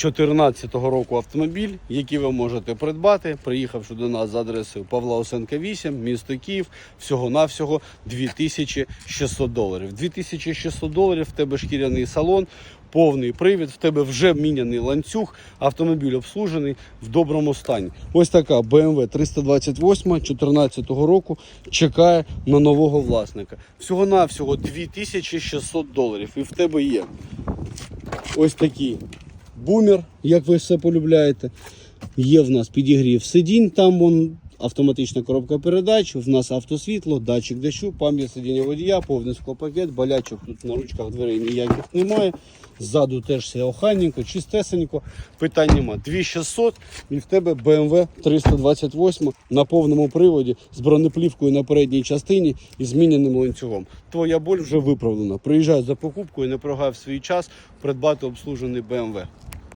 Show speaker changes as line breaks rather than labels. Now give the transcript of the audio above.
2014 року автомобіль, який ви можете придбати, приїхавши до нас за адресою Павла Осенка 8, місто Київ, всього-навсього 2600 доларів. 2600 доларів в тебе шкіряний салон, повний привід, в тебе вже міняний ланцюг, автомобіль обслужений в доброму стані. Ось така BMW 328 2014 року чекає на нового власника. Всього-навсього 2600 доларів. І в тебе є ось такий бумер, як ви все полюбляєте. Є в нас підігрів сидінь, там вон автоматична коробка передач, в нас автосвітло, датчик дощу, пам'ять сидіння водія, повний склопакет, болячок тут на ручках дверей ніяких немає. Ззаду теж все охайненько, чистесенько, питань нема. 2600 і в тебе BMW 328 на повному приводі з бронеплівкою на передній частині і зміненим ланцюгом. Твоя боль вже виправлена. Приїжджай за покупкою, не прогав свій час придбати обслужений BMW.